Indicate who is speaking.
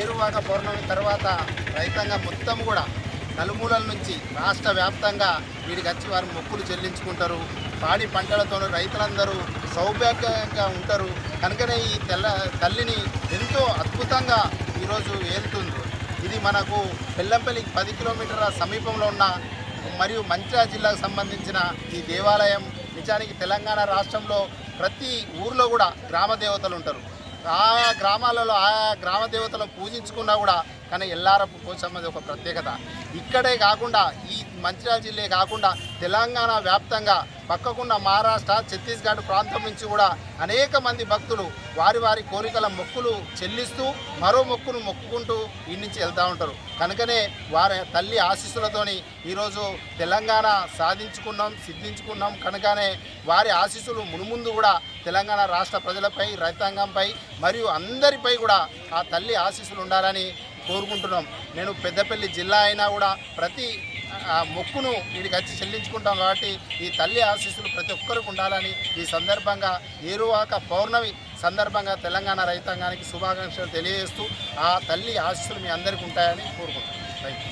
Speaker 1: ఏరువాక పౌర్ణమి తర్వాత రైతాంగం మొత్తం కూడా నలుమూలల నుంచి రాష్ట్ర వ్యాప్తంగా వీడికి వచ్చి వారు మొక్కులు చెల్లించుకుంటారు. పాడి పంటలతో రైతులందరూ సౌభాగ్యంగా ఉంటారు. కనుకనే ఈ తెల్ల తల్లిని ఎంతో అద్భుతంగా ఈరోజు ఏలుతుంది. ఇది మనకు బెల్లంపల్లికి పది కిలోమీటర్ల సమీపంలో ఉన్న మరియు మంచిర్యాల జిల్లాకు సంబంధించిన ఈ దేవాలయం. నిజానికి తెలంగాణ రాష్ట్రంలో ప్రతి ఊర్లో కూడా గ్రామ దేవతలు ఉంటారు. ఆ గ్రామాలలో ఆ గ్రామ దేవతలను పూజించుకున్నా కూడా కానీ ఎల్లారపు పోచమ్మది ఒక ప్రత్యేకత. ఇక్కడే కాకుండా ఈ మంచిర్యాల జిల్లే కాకుండా తెలంగాణ వ్యాప్తంగా పక్కకున్న మహారాష్ట్ర ఛత్తీస్గఢ్ ప్రాంతం నుంచి కూడా అనేక మంది భక్తులు వారి వారి కోరికల మొక్కులు చెల్లిస్తూ మరో మొక్కును మొక్కుకుంటూ ఈ నుంచి వెళ్తూ ఉంటారు. కనుకనే వారి తల్లి ఆశీస్సులతోని ఈరోజు తెలంగాణ సాధించుకున్నాం సిద్ధించుకున్నాం. కనుకనే వారి ఆశీస్సులు మునుముందు కూడా తెలంగాణ రాష్ట్ర ప్రజలపై రైతాంగంపై మరియు అందరిపై కూడా ఆ తల్లి ఆశీస్సులు ఉండాలని కోరుకుంటున్నాం. నేను పెద్దపల్లి జిల్లా అయినా కూడా ప్రతి ఆ మొక్కును వీడికి వచ్చి చెల్లించుకుంటాం కాబట్టి ఈ తల్లి ఆశీస్సులు ప్రతి ఒక్కరికి ఉండాలని ఈ సందర్భంగా ఏరువాక పౌర్ణమి సందర్భంగా తెలంగాణ రైతాంగానికి శుభాకాంక్షలు తెలియజేస్తూ ఆ తల్లి ఆశీస్సులు మీ అందరికీ ఉంటాయని కోరుకుంటున్నాను రైట్